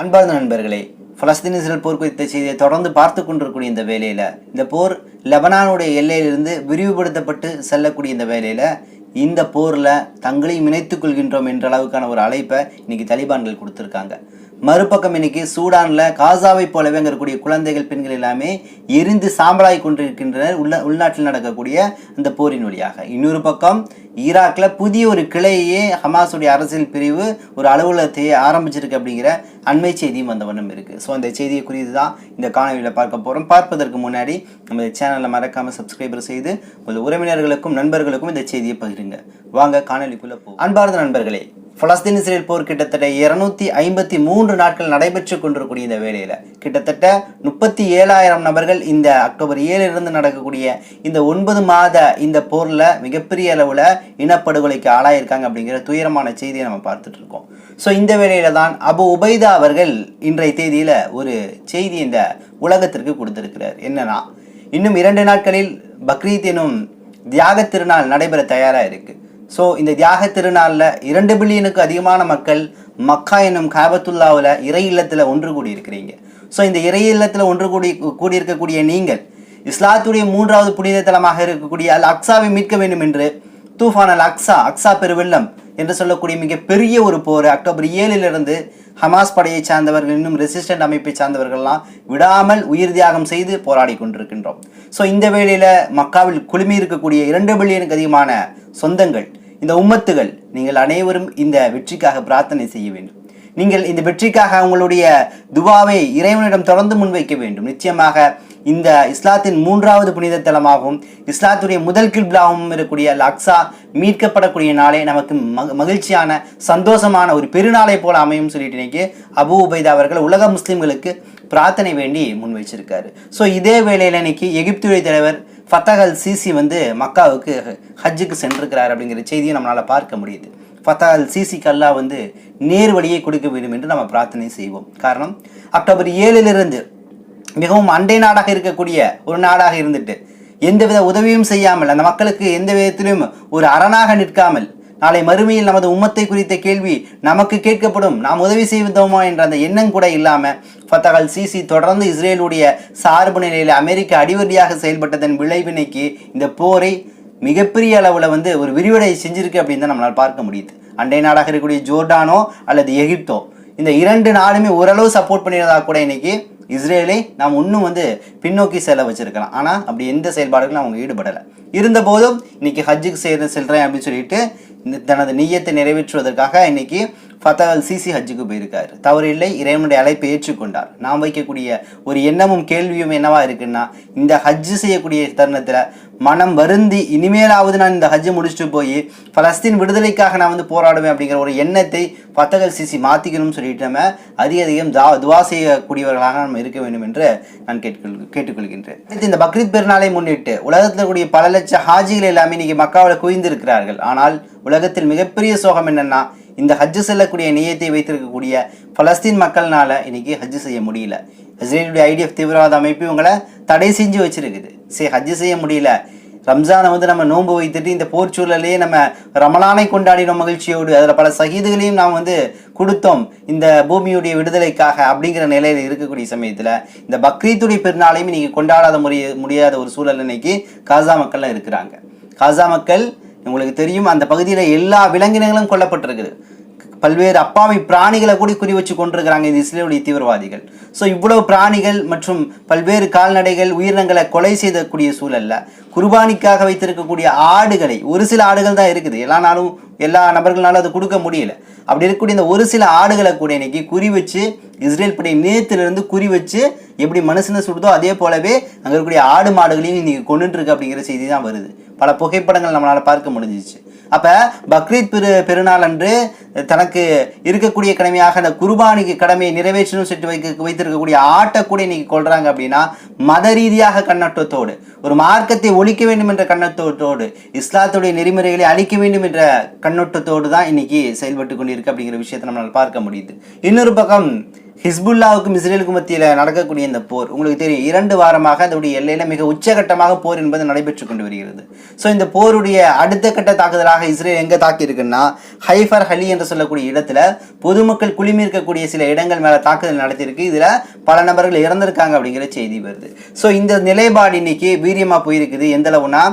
அன்பார்ந்த நண்பர்களே Palestine Israel போர் குறித்த செய்தியை தொடர்ந்து பார்த்து கொண்டிருக்கூடிய இந்த வேலையில் இந்த போர் லெபனானுடைய எல்லையிலிருந்து விரிவுபடுத்தப்பட்டு செல்லக்கூடிய இந்த வேலையில் இந்த போரில் தங்களையும் இணைத்துக் கொள்கின்றோம் என்ற அளவுக்கான ஒரு அழைப்பை இன்றைக்கி தலிபான்கள் கொடுத்துருக்காங்க. மறுபக்கம் இன்னைக்கு சூடானில் காசாவை போலவே அங்கே இருக்கக்கூடிய குழந்தைகள் பெண்கள் எல்லாமே எரிந்து சாம்பலாய் கொண்டிருக்கின்றனர். உள்ள உள்நாட்டில் நடக்கக்கூடிய அந்த போரின் வழியாக. இன்னொரு பக்கம் ஈராக்கில் புதிய ஒரு கிளையே ஹமாஸுடைய அரசியல் பிரிவு ஒரு அலுவலகத்தை ஆரம்பிச்சிருக்கு அப்படிங்கிற அண்மை செய்தியும் வந்த வண்ணம் இருக்குது ஸோ அந்த செய்தியை குறித்து தான் இந்த காணொலியில் பார்க்க போகிறோம் பார்ப்பதற்கு முன்னாடி நம்ம சேனலை மறக்காமல் சப்ஸ்கிரைபர் செய்து உங்கள் உறவினர்களுக்கும் நண்பர்களுக்கும் இந்த செய்தியை பகிருங்க. வாங்க காணொலிக்குள்ளே போ அன்பார்ந்த நண்பர்களே பலஸ்தீன் இஸ்ரேல் போர் கிட்டத்தட்ட இருநூத்தி ஐம்பத்தி மூன்று நாட்கள் நடைபெற்று கொண்டிருக்கூடிய இந்த வேலையில் கிட்டத்தட்ட முப்பத்தி ஏழாயிரம் நபர்கள் இந்த அக்டோபர் ஏழிலிருந்து நடக்கக்கூடிய இந்த ஒன்பது மாத இந்த போரில் மிகப்பெரிய அளவில் இனப்படுகொலைக்கு ஆளாயிருக்காங்க அப்படிங்கிற துயரமான செய்தியை நம்ம பார்த்துட்டு இருக்கோம். ஸோ இந்த வேலையில் தான் அபு உபைதா அவர்கள் இன்றைய தேதியில் ஒரு செய்தி இந்த உலகத்திற்கு கொடுத்திருக்கிறார். என்னன்னா இன்னும் இரண்டு நாட்களில் பக்ரீத் எனும் தியாக திருநாள் நடைபெற தயாராக இருக்கு. ஸோ இந்த தியாக திருநாளில் இரண்டு பில்லியனுக்கு அதிகமான மக்கள் மக்கா என்னும் காபத்துல்லாவில் இறை இல்லத்தில் ஒன்று கூடி இருக்கிறீங்க ஸோ இந்த இறை இல்லத்தில் ஒன்று கூடி கூடியிருக்கக்கூடிய நீங்கள் இஸ்லாத்துடைய மூன்றாவது புனித தலமாக இருக்கக்கூடிய அல் அக்ஸாவை மீட்க வேண்டும் என்று தூஃபான் அல் அக்ஸா அக்ஸா பெருவெள்ளம் என்று சொல்லக்கூடிய மிகப்பெரிய ஒரு போர். அக்டோபர் ஏழிலிருந்து ஹமாஸ் படையை சார்ந்தவர்கள் இன்னும் ரெசிஸ்டன்ட் அமைப்பை சார்ந்தவர்கள்லாம் விடாமல் உயிர் தியாகம் செய்து போராடி கொண்டிருக்கின்றோம். ஸோ இந்த வேளையில் மக்காவில் குழுமி இருக்கக்கூடிய இரண்டு பில்லியனுக்கு அதிகமான சொந்தங்கள் இந்த உம்மத்துகள் நீங்கள் அனைவரும் இந்த வெற்றிக்காக பிரார்த்தனை செய்ய வேண்டும். நீங்கள் இந்த வெற்றிக்காக உங்களுடைய துபாவை இறைவனிடம் தொடர்ந்து முன்வைக்க வேண்டும். நிச்சயமாக இந்த இஸ்லாத்தின் மூன்றாவது புனித தலமாகவும் இஸ்லாத்துடைய முதல் கிப்லாவும் இருக்கக்கூடிய லக்ஸா மீட்கப்படக்கூடிய நாளே நமக்கு மகிழ்ச்சியான சந்தோஷமான ஒரு பெருநாளை போல அமையும் சொல்லிட்டு இன்னைக்கு அபு உபைதா அவர்கள் உலக முஸ்லிம்களுக்கு பிரார்த்தனை வேண்டி முன் வச்சிருக்காரு ஸோ இதே வேளையில் இன்னைக்கு எகிப்துடைய தலைவர் ஃபத்தக் சிசி வந்து மக்காவுக்கு ஹஜ்ஜுக்கு சென்றிருக்கிறார் அப்படிங்கிற செய்தியை நம்மளால் பார்க்க முடியுது. ஃபத்தக் சிசி கல்லா வந்து நேர் வழியை கொடுக்க வேண்டும் என்று நம்ம பிரார்த்தனை செய்வோம். காரணம் அக்டோபர் ஏழிலிருந்து மிகவும் அண்டை நாடாக இருக்கக்கூடிய ஒரு நாடாக இருந்துட்டு எந்தவித உதவியும் செய்யாமல் அந்த மக்களுக்கு எந்த விதத்திலும் ஒரு அரணாக நிற்காமல் நாளை மறுமையில் நமது உம்மத்தை குறித்த கேள்வி நமக்கு கேட்கப்படும். நாம் உதவி செய்தோமா என்ற அந்த எண்ணம் கூட இல்லாமல் ஃபத்தகல் சிசி தொடர்ந்து இஸ்ரேலுடைய சார்பு நிலையில் அமெரிக்க அடிவடியாக செயல்பட்டதன் விளைவினைக்கு இந்த போரை மிகப்பெரிய அளவில் வந்து ஒரு விரிவடை செஞ்சிருக்கு அப்படின்னு தான் நம்மளால் பார்க்க முடியுது. அண்டை நாடாக இருக்கக்கூடிய ஜோர்டானோ அல்லது எகிப்தோ. இந்த இரண்டு நாடுமே ஓரளவு சப்போர்ட் பண்ணியிருந்தா கூட இன்னைக்கு இஸ்ரேலை நாம் இன்னும் வந்து பின்னோக்கி செல்ல வச்சிருக்கலாம். ஆனால் அப்படி எந்த செயல்பாடுகளும் அவங்க ஈடுபடலை. இருந்த போதும் இன்னைக்கு ஹஜ்ஜுக்கு சேர்ந்து செல்றேன் அப்படின்னு சொல்லிட்டு தனது நீயத்தை நிறைவேற்றுவதற்காக இன்னைக்கு ஃபத்தகல் சிசி ஹஜ்ஜுக்கு போயிருக்காரு. தவறு இல்லை இறைவனுடைய அழைப்பை ஏற்றுக்கொண்டார். நாம் வைக்கக்கூடிய ஒரு எண்ணமும் கேள்வியும் என்னவா இருக்குன்னா இந்த ஹஜ்ஜு செய்யக்கூடிய தருணத்தில் மனம் வருந்தி இனிமேலாவது நான் இந்த ஹஜ்ஜு முடிச்சுட்டு போய் பலஸ்தீன் விடுதலைக்காக நான் வந்து போராடுவேன் அப்படிங்கிற ஒரு எண்ணத்தை பத்தகல் சிசி மாற்றிக்கணும்னு சொல்லிட்டு நம்ம அதிக அதிகம் தா துவா செய்யக்கூடியவர்களாக நம்ம இருக்க வேண்டும் என்று நான் கேட்டுக்கொள் கேட்டுக்கொள்கின்றேன். இந்த பக்ரீத் பெருநாளை முன்னிட்டு உலகத்தில் இருக்கக்கூடிய பல லட்ச ஹாஜிகள் எல்லாமே இன்றைக்கி மக்காவில் குவிந்திருக்கிறார்கள். ஆனால் உலகத்தில் மிகப்பெரிய சோகம் என்னென்னா இந்த ஹஜ்ஜு செல்லக்கூடிய நியத்தை வைத்திருக்கக்கூடிய பலஸ்தீன் மக்கள்னால இன்னைக்கு ஹஜ்ஜு செய்ய முடியல. இஸ்ரேலுடைய ஐடிஎஃப் தீவிரவாத அமைப்பு இவங்களை தடை செஞ்சு வச்சிருக்குது. சரி ஹஜ்ஜு செய்ய முடியல. ரம்ஜானை வந்து நம்ம நோன்பு வைத்துட்டு இந்த போர் சூழலையே நம்ம ரமலானை கொண்டாடினோம் மகிழ்ச்சியோடு. அதில் பல சகிதுகளையும் நாம் வந்து கொடுத்தோம். இந்த பூமியுடைய விடுதலைக்காக அப்படிங்கிற நிலையில் இருக்கக்கூடிய சமயத்தில் இந்த பக்ரீத்துடைய பெருநாளையும் இன்றைக்கி கொண்டாடாத முடிய முடியாத ஒரு சூழல் இன்னைக்கு காசா மக்கள்லாம் இருக்கிறாங்க. காசா மக்கள் உங்களுக்கு தெரியும் அந்த பகுதியில் எல்லா விலங்கினங்களும் கொல்லப்பட்டிருக்குது. பல்வேறு அப்பாவி பிராணிகளை கூட குறி வச்சு கொண்டிருக்கிறாங்க இந்த இஸ்ரேலுடைய தீவிரவாதிகள். ஸோ இவ்வளவு பிராணிகள் மற்றும் பல்வேறு கால்நடைகள் உயிரினங்களை கொலை செய்யக்கூடிய சூழல்ல குர்பானிக்காக வைத்திருக்கக்கூடிய ஆடுகளை ஒரு சில ஆடுகள் தான் இருக்குது. எல்லா நாளும் எல்லா நபர்களாலும் அதை கொடுக்க முடியல. அப்படி இருக்கக்கூடிய இந்த ஒரு சில ஆடுகளை கூட இன்னைக்கு குறி வச்சு இஸ்ரேல் படை நேத்திலிருந்து குறி வச்சு எப்படி மனுஷனை சுடுதோ அதே போலவே அங்கே இருக்கக்கூடிய ஆடு மாடுகளையும் இன்னைக்கு கொண்டுட்டு இருக்கு அப்படிங்கிற செய்தி தான் வருது. பல புகைப்படங்கள் நம்மளால் பார்க்க முடிஞ்சிச்சு. அப்ப பக்ரீத் பெரு பெருநாள் அன்று தனக்கு இருக்கக்கூடிய கடமையாக அந்த குர்பானிக்கு கடமையை நிறைவேற்றணும் செட்டு வைக்க வைத்திருக்கக்கூடிய ஆட்டை கூட இன்னைக்கு கொள்கிறாங்க அப்படின்னா மத ரீதியாக கண்ணோட்டத்தோடு ஒரு மார்க்கத்தை ஒழிக்க வேண்டும் என்ற கண்ணோட்டத்தோடு இஸ்லாத்துடைய நெறிமுறைகளை அழிக்க வேண்டும் என்ற கண்ணோட்டத்தோடு தான் இன்னைக்கு செயல்பட்டு கொண்டிருக்கு அப்படிங்கிற விஷயத்தை நம்மளால் பார்க்க முடியுது. இன்னொரு பக்கம் ஹிஸ்புல்லாவுக்கும் இஸ்ரேலுக்கும் மத்தியில் நடக்கக்கூடிய இந்த போர் உங்களுக்கு தெரியும் இரண்டு வாரமாக அதோடைய எல்லையில் மிக உச்சகட்டமாக போர் என்பது நடைபெற்று கொண்டு வருகிறது. ஸோ இந்த போருடைய அடுத்த கட்ட தாக்குதலாக இஸ்ரேல் எங்கே தாக்கியிருக்குன்னா ஹைஃபர் ஹலி என்று சொல்லக்கூடிய இடத்துல பொதுமக்கள் குழுமி இருக்கக்கூடிய சில இடங்கள் மேலே தாக்குதல் நடத்தியிருக்கு. இதில் பல நபர்கள் இறந்திருக்காங்க அப்படிங்கிற செய்தி வருது. ஸோ இந்த நிலைப்பாடு இன்னைக்கு வீரியமாக போயிருக்குது. எந்த அளவுனா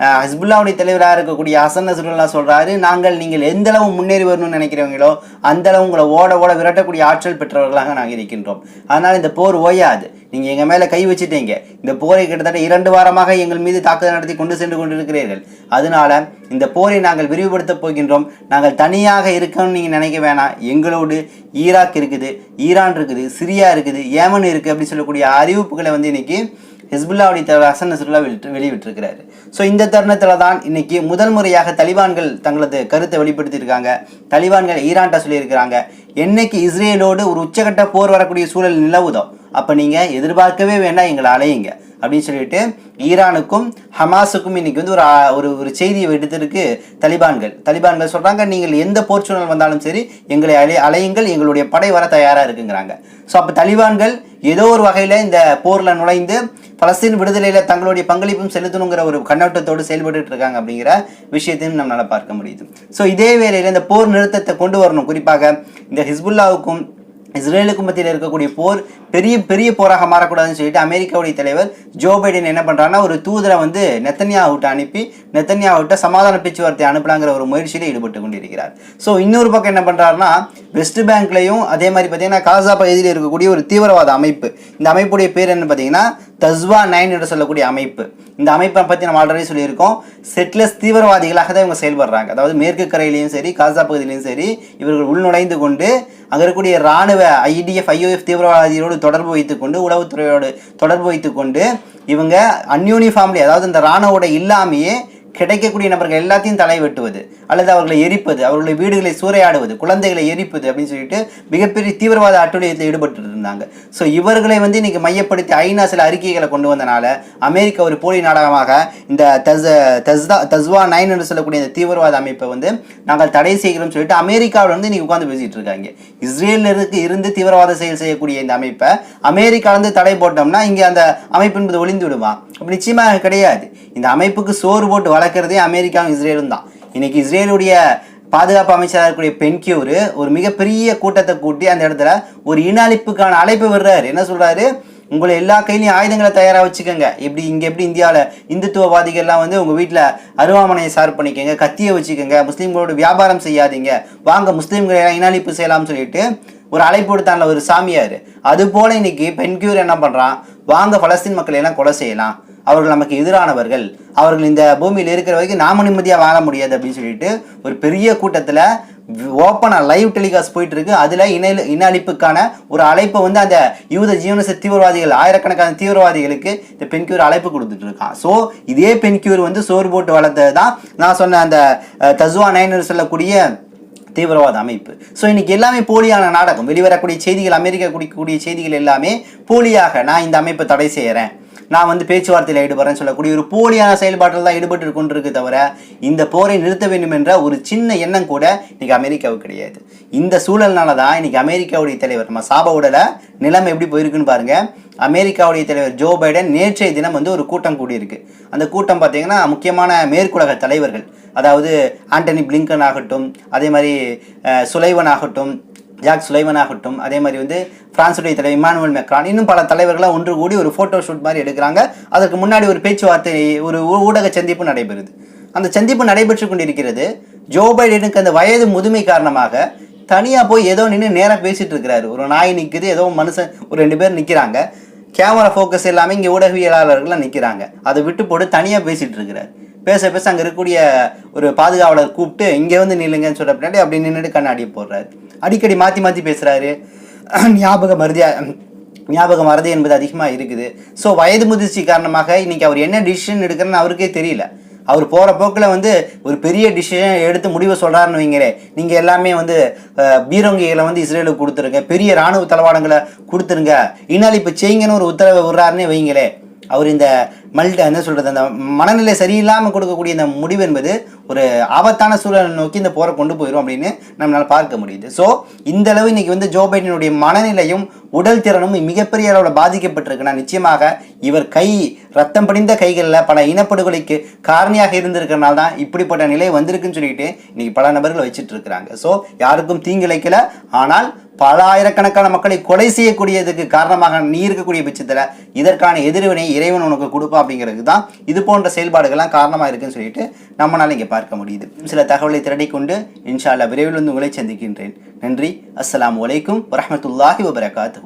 ஹஸ்புல்லாவுடைய தலைவராக இருக்கக்கூடிய ஹசன் நசருல்லா சொல்கிறாரு நாங்கள் நீங்கள் எந்த அளவு முன்னேறி வரணும்னு நினைக்கிறவங்களோ அந்த அளவு உங்களை ஓட ஓட விரட்டக்கூடிய ஆற்றல் பெற்றவர்களாக நாங்கள் இருக்கின்றோம். அதனால் இந்த போர் ஓயாது. நீங்கள் எங்கள் மேலே கை வச்சுட்டீங்க. இந்த போரை கிட்டத்தட்ட இரண்டு வாரமாக எங்கள் மீது தாக்குதல் நடத்தி கொண்டு சென்று கொண்டிருக்கிறீர்கள். அதனால இந்த போரை நாங்கள் விரிவுபடுத்தப் போகின்றோம். நாங்கள் தனியாக இருக்கணும்னு நீங்கள் நினைக்க வேணாம். எங்களோடு ஈராக் இருக்குது ஈரான் இருக்குது சிரியா இருக்குது ஏமன் இருக்குது அப்படின்னு சொல்லக்கூடிய அறிவிப்புகளை வந்து இன்னைக்கு ஹிஸ்புல்லாவுடைய தலைவர் ஹசன் நசருல்லா வெளியிட்டு வெளியிட்டிருக்கிறாரு. ஸோ இந்த தருணத்தில் தான் இன்னைக்கு முதல் முறையாக தலிபான்கள் தங்களது கருத்தை வெளிப்படுத்தியிருக்காங்க. தலிபான்கள் ஈரான்ட்ட சொல்லியிருக்கிறாங்க. என்னைக்கு இஸ்ரேலோடு ஒரு உச்சகட்ட போர் வரக்கூடிய சூழல் நிலவுதோ அப்போ நீங்கள் எதிர்பார்க்கவே வேண்டாம் எங்களை அலையுங்க. அப்படின்னு சொல்லிட்டு ஈரானுக்கும் ஹமாஸுக்கும் இன்னைக்கு வந்து ஒரு ஒரு ஒரு செய்தியை எடுத்திருக்கு தலிபான்கள். தலிபான்கள் சொல்றாங்க நீங்கள் எந்த போர் சூழல் வந்தாலும் சரி எங்களை அலை அலையுங்கள் எங்களுடைய படை வர தயாராக இருக்குங்கிறாங்க. ஸோ அப்போ தலிபான்கள் ஏதோ ஒரு வகையில் இந்த போரில் நுழைந்து பலஸ்தீன் விடுதலையில் தங்களுடைய பங்களிப்பும் செலுத்தணுங்கிற ஒரு கண்ணோட்டத்தோடு செயல்பட்டு இருக்காங்க அப்படிங்கிற விஷயத்தையும் நம்மளால் பார்க்க முடியுது. ஸோ இதே வேளையில் இந்த போர் நிறுத்தத்தை கொண்டு வரணும். குறிப்பாக இந்த ஹிஸ்புல்லாவுக்கும் இஸ்ரேலுக்கு மத்தியில் இருக்கக்கூடிய போர் பெரிய பெரிய போராக மாறக்கூடாதுன்னு சொல்லிட்டு அமெரிக்காவுடைய தலைவர் ஜோ பைடன் என்ன பண்ணுறாங்கன்னா ஒரு தூதரை வந்து நெத்தன்யாவுட்ட அனுப்பி நெத்தன்யாவுட்ட சமாதான பேச்சுவார்த்தை அனுப்பலாங்கிற ஒரு முயற்சியில் ஈடுபட்டு கொண்டிருக்கிறார். ஸோ இன்னொரு பக்கம் என்ன பண்ணுறாருன்னா வெஸ்ட் பேங்க்லையும் அதே மாதிரி பார்த்தீங்கன்னா காசா பகுதியில் இருக்கக்கூடிய ஒரு தீவிரவாத அமைப்பு. இந்த அமைப்புடைய பேர் என்ன பார்த்தீங்கன்னா தஸ்வா நைன் என்று சொல்லக்கூடிய அமைப்பு. இந்த அமைப்பை பற்றி நம்ம ஆல்ரெடி சொல்லியிருக்கோம். செட்லஸ் தீவிரவாதிகளாக தான் இவங்க செயல்படுறாங்க. அதாவது மேற்கு கரையிலையும் சரி காசா பகுதியிலையும் சரி இவர்கள் உள்நுழைந்து கொண்டு அங்கே இருக்கக்கூடிய ராணுவ ஐடிஎஃப் ஐஓஎஃப் தீவிரவாதிகளோடு தொடர்பு வைத்துக்கொண்டு உளவுத்துறையோடு தொடர்பு வைத்துக்கொண்டு இவங்க அன்யூனிஃபார்ம்லி அதாவது இந்த ராணுவோட இல்லாமையே கிடைக்கக்கூடிய நபர்கள் எல்லாத்தையும் தலை வெட்டுவது அல்லது அவர்களை எரிப்பது அவர்களுடைய வீடுகளை சூறையாடுவது குழந்தைகளை எரிப்பது அப்படின்னு சொல்லிட்டு மிகப்பெரிய தீவிரவாத அட்டுழியத்தில் ஈடுபட்டு இருந்தாங்க. ஸோ இவர்களை வந்து இன்னைக்கு மையப்படுத்தி ஐநா சில அறிக்கைகளை கொண்டு வந்தனால அமெரிக்கா ஒரு போலி நாடகமாக இந்த தஸ் தஸ்தா தஸ்வா நைன் என்று சொல்லக்கூடிய இந்த தீவிரவாத அமைப்பை வந்து நாங்கள் தடை செய்கிறோம் சொல்லிட்டு அமெரிக்காவில் வந்து இன்னைக்கு உட்காந்து பேசிட்டு இருக்காங்க. இஸ்ரேல்ல இருக்கு இருந்து தீவிரவாத செயல் செய்யக்கூடிய இந்த அமைப்பை அமெரிக்கா தடை போட்டோம்னா இங்க அந்த அமைப்பு என்பது ஒளிந்து விடுமா? அப்படி நிச்சயமாக கிடையாது. இந்த அமைப்புக்கு சோறு போட்டு நடக்கிறதே அமெரிக்காவும் இஸ்ரேலும் தான். இன்னைக்கு இஸ்ரேலுடைய பாதுகாப்பு அமைச்சராக இருக்கக்கூடிய பென்கியூர் ஒரு மிகப்பெரிய கூட்டத்தை கூட்டி அந்த இடத்துல ஒரு இன அழிப்புக்கான அழைப்பு விடுறாரு. என்ன சொல்றாரு? உங்களை எல்லா கையிலையும் ஆயுதங்களை தயாராக வச்சுக்கோங்க. எப்படி இங்கே எப்படி இந்தியாவில் இந்துத்துவவாதிகள்லாம் வந்து உங்கள் வீட்டில் அருவாமனையை சார் பண்ணிக்கோங்க கத்தியை வச்சுக்கோங்க முஸ்லீம்களோட வியாபாரம் செய்யாதீங்க வாங்க முஸ்லீம்களை எல்லாம் இன அழிப்பு செய்யலாம்னு சொல்லிட்டு ஒரு அழைப்பு விடுத்தான்ல ஒரு சாமியார். அது போல இன்னைக்கு பென்கியூர் என்ன பண்ணுறான் வாங்க பலஸ்தீன் மக்களை எல்லாம் கொலை செய்யலாம். அவர்கள் நமக்கு எதிரானவர்கள். அவர்கள் இந்த பூமியில் இருக்கிற வரைக்கும் நாம நிம்மதியாக வாழ முடியாது அப்படின்னு சொல்லிட்டு ஒரு பெரிய கூட்டத்தில் ஓப்பனாக லைவ் டெலிகாஸ்ட் போயிட்டு இருக்கு அதில் இன இன அழிப்புக்கான ஒரு அழைப்பை வந்து அந்த யூத ஜீவனச தீவிரவாதிகள் ஆயிரக்கணக்கான தீவிரவாதிகளுக்கு இந்த பெண்கியூர் அழைப்பு கொடுத்துட்டு இருக்கான் ஸோ இதே பெண்கியூர் வந்து சோறு போட்டு வளர்த்தது தான் நான் சொன்ன அந்த தசுவா நைனர் சொல்லக்கூடிய தீவிரவாத அமைப்பு. ஸோ இன்னைக்கு எல்லாமே போலியான நாடகம். வெளிவரக்கூடிய செய்திகள் அமெரிக்கா குடிக்கக்கூடிய செய்திகள் எல்லாமே போலியாக நான் இந்த அமைப்பை தடை செய்கிறேன் நான் வந்து பேச்சுவார்த்தையில் ஈடுபடுறேன்னு சொல்லக்கூடிய ஒரு போலியான செயல்பாட்டில் தான் ஈடுபட்டு கொண்டிருக்கு தவிர இந்த போரை நிறுத்த வேண்டும் என்ற ஒரு சின்ன எண்ணம் கூட இன்னைக்கு அமெரிக்காவுக்கு கிடையாது. இந்த சூழல்னால தான் இன்னைக்கு அமெரிக்காவுடைய தலைவர் நம்ம சாபாவோட நிலைமை எப்படி போயிருக்குன்னு பாருங்க. அமெரிக்காவுடைய தலைவர் ஜோ பைடன் நேற்றைய தினம் வந்து ஒரு கூட்டம் கூடியிருக்கு. அந்த கூட்டம் பார்த்தீங்கன்னா முக்கியமான மேற்குலக தலைவர்கள் அதாவது ஆண்டனி பிளிங்கன் ஆகட்டும் அதே மாதிரி சுலைவன் ஆகட்டும் ஜாக் சுலைவன் ஆகட்டும் அதே மாதிரி வந்து பிரான்சுடைய தலைவர் இமானுவல் மெக்ரான் இன்னும் பல தலைவர்களாக ஒன்று கூடி ஒரு ஃபோட்டோ ஷூட் மாதிரி எடுக்கிறாங்க. அதற்கு முன்னாடி ஒரு பேச்சுவார்த்தை ஒரு ஊ- ஊடக சந்திப்பு நடைபெறுது. அந்த சந்திப்பு நடைபெற்று கொண்டிருக்கிறது. ஜோ பைடனுக்கு அந்த வயது முதுமை காரணமாக தனியாக போய் ஏதோ நின்று நேராக பேசிட்டு இருக்கிறாரு. ஒரு நாய் நிற்குது ஏதோ மனுஷன் ஒரு ரெண்டு பேர் நிற்கிறாங்க கேமரா ஃபோக்கஸ் எல்லாமே இங்கே ஊடகவியலாளர்கள்லாம் நிற்கிறாங்க அதை விட்டு போட்டு தனியாக பேசிகிட்டு இருக்கிறார். பேச பேச அங்கே இருக்கக்கூடிய ஒரு பாதுகாவலர் கூப்பிட்டு இங்கே வந்து நில்லுங்கன்னு சொல்ற பின்னாடி அப்படி நின்றுட்டு கண்ணாடியை போடுறாரு. அடிக்கடி மாற்றி மாற்றி பேசுகிறாரு ஞாபக மருதியா ஞாபக மறதி என்பது அதிகமாக இருக்குது. ஸோ வயது முதிர்ச்சி காரணமாக இன்றைக்கி அவர் என்ன டிசிஷன் எடுக்கிறன்னு அவருக்கே தெரியல. அவர் போகிற போக்கில் வந்து ஒரு பெரிய டிசிஷன் எடுத்து முடிவு சொல்கிறாருன்னு வைங்களே நீங்கள் எல்லாமே வந்து பீரங்கிகளை வந்து இஸ்ரேலுக்கு கொடுத்துருங்க பெரிய இராணுவ தளவாடங்களை கொடுத்துருங்க. இனால் இப்போ செய்யுங்கன்னு ஒரு உத்தரவை விடுறாருன்னே வைங்களே அவர் இந்த மல்டி என்ன சொல்கிறது அந்த மனநிலை சரியில்லாமல் கொடுக்கக்கூடிய இந்த முடிவு என்பது ஒரு ஆபத்தான சூழலை நோக்கி இந்த போரை கொண்டு போயிடும் அப்படின்னு நம்மளால் பார்க்க முடியுது. ஸோ இந்த அளவு இன்றைக்கி வந்து ஜோ பைடனுடைய மனநிலையும் உடல் திறனும் மிகப்பெரிய அளவில் பாதிக்கப்பட்டிருக்குன்னா நிச்சயமாக இவர் கை ரத்தம் படிந்த கைகளில் பல இனப்படுகொலைக்கு காரணியாக இருந்திருக்கிறனால தான் இப்படிப்பட்ட நிலை வந்திருக்குன்னு சொல்லிட்டு இன்றைக்கி பல நபர்கள் வச்சுட்டு இருக்கிறாங்க. ஸோ யாருக்கும் தீங்கிழைக்கல. ஆனால் பல ஆயிரக்கணக்கான மக்களை கொலை செய்யக்கூடியதுக்கு காரணமாக நீ இருக்கக்கூடிய பட்சத்தில் இதற்கான எதிர்வினை இறைவன் உனக்கு கொடுப்பா அப்படிங்கிறது தான் இது போன்ற செயல்பாடுகள்லாம் காரணமாக இருக்குன்னு சொல்லிட்டு நம்மளால இங்கே பார்க்க முடியுது. சில தகவலை திரட்டிக் கொண்டு விரைவில் வந்து உங்களை சந்திக்கின்றேன். நன்றி. அஸ்லாம் வலைக்கும் வரமத்துல்லாஹி வபரகாத்து